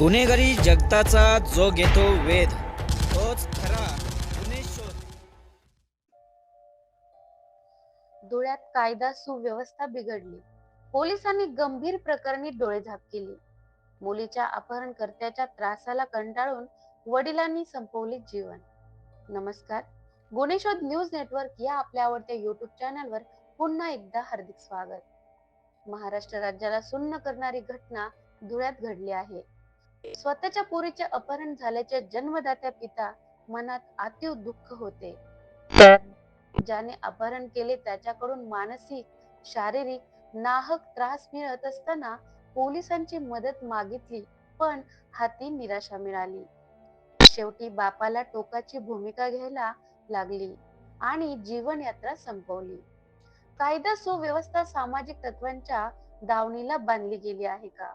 गुन्हेगारी जगताचा जो घेतो वेध तोच खरा गुन्हे शोध. धुळ्यात कायदा सुव्यवस्था बिघडली. पोलिसांनी गंभीर प्रकरणी डोळे झाप केली. मुलीच्या अपहरणकर्त्याच्या त्रासाला कंटाळून वडिलांनी संपवले जीवन. नमस्कार. गुन्हेशोध न्यूज नेटवर्क या आपल्या आवडत्या युट्यूब चॅनलवर पुन्हा एकदा हार्दिक स्वागत. महाराष्ट्र राज्याला सुन्न करणारी घटना धुळ्यात घडली आहे. स्वतःच्या पोरीचे अपहरण झाल्याचे जन्मदात्या पिता मनात अतिव दुःख होते. ज्याने अपहरण केले त्याच्याकडून मानसिक शारीरिक नाहक त्रास मिळत असताना पोलिसांची मदत मागितली पण हाती निराशा मिळाली. शेवटी बापाला टोकाची भूमिका घ्यायला लागली आणि जीवन यात्रा संपवली. कायदा सुव्यवस्था सामाजिक तत्वांच्या दावणीला बांधली गेली आहे का?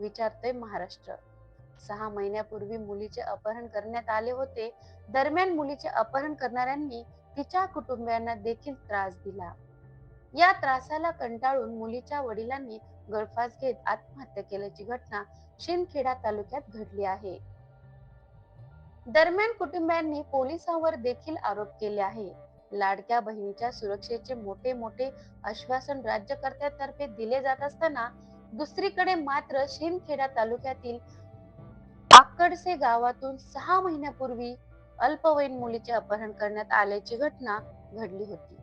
विचारतोय महाराष्ट्र. सहा महिन्यापूर्वी मुलीचे अपहरण करण्यात आले होते. दरम्यान मुलीचे अपहरण करणाऱ्यांनी तिच्या कुटुंबियांना देखील त्रास दिला. या त्रासाला कंटाळून मुलीच्या वडिलांनी गळफास घेत आत्महत्या केल्याची घटना शिंदखेडा तालुक्यात घडली आहे. दरम्यान कुटुंबियांनी पोलिसांवर देखील आरोप केले आहे लाडक्या बहिणीच्या सुरक्षेचे मोठे मोठे आश्वासन राज्यकर्त्यातर्फे दिले जात असताना दुसरीकडे मात्र शिंदखेडा तालुक्यातील आकडसे गावातून सहा महिन्यापूर्वी अल्पवयीन मुलीचे अपहरण करण्यात आल्याची घटना घडली होती.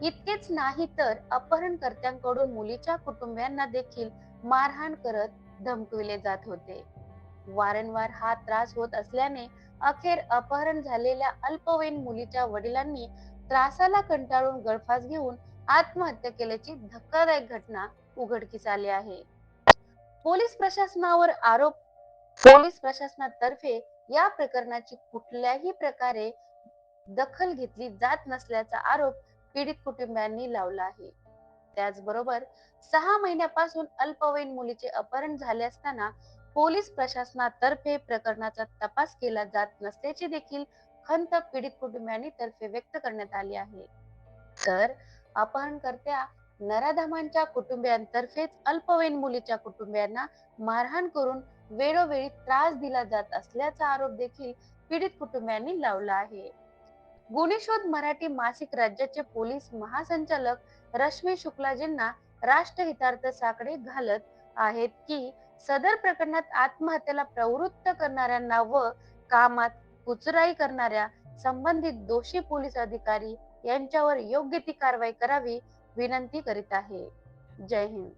इतकेच नाही तर अपहरणकर्त्यांकडून मुलीच्या कुटुंबियांना देखील मारहाण करत धमकविले जात होते. वारंवार हा त्रास होत असल्याने अखेर अपहरण झालेल्या अल्पवयीन मुलीच्या वडिलांनी त्रासाला कंटाळून गळफास घेऊन आत्महत्या केल्याची धक्कादायक घटना उघडकीस आली आहे. पोलीस प्रशासनावर आरोप पोलीस प्रशासनातर्फे या प्रकरणाची कुठल्याही प्रकारे दखल घेतली जात नसल्याचा आरोप पीडित कुटुंबियांनी लावला आहे. त्याचबरोबर सहा महिन्यापासून अल्पवयीन मुलीचे अपहरण झाले असताना पोलीस प्रशासनातर्फे प्रकरणाचा तपास केला जात नसल्याची देखील खंत पीडित कुटुंबियांनी तर्फे व्यक्त करण्यात आली आहे. तर अपहरणकर्त्या नराधमांच्या कुटुंबियांतर्फेच अल्पवयीन मुलीच्या कुटुंबियांना मारहाण करून वेळोवेळी त्रास दिला जात असल्याचा आरोप देखील पीडित कुटुंबियांनी लावला आहे. गुन्हेशोध मराठी मासिक राज्याचे पोलीस महासंचालक रश्मी शुक्लाजींना राष्ट्रहितार्थ साकडे घालत आहेत की सदर प्रकरणात आत्महत्येला प्रवृत्त करणाऱ्यांना व कामात कुचराई करणाऱ्या संबंधित दोषी पोलीस अधिकारी यांच्यावर योग्य ती कारवाई करावी विनंती करीत आहे. जय हिंद.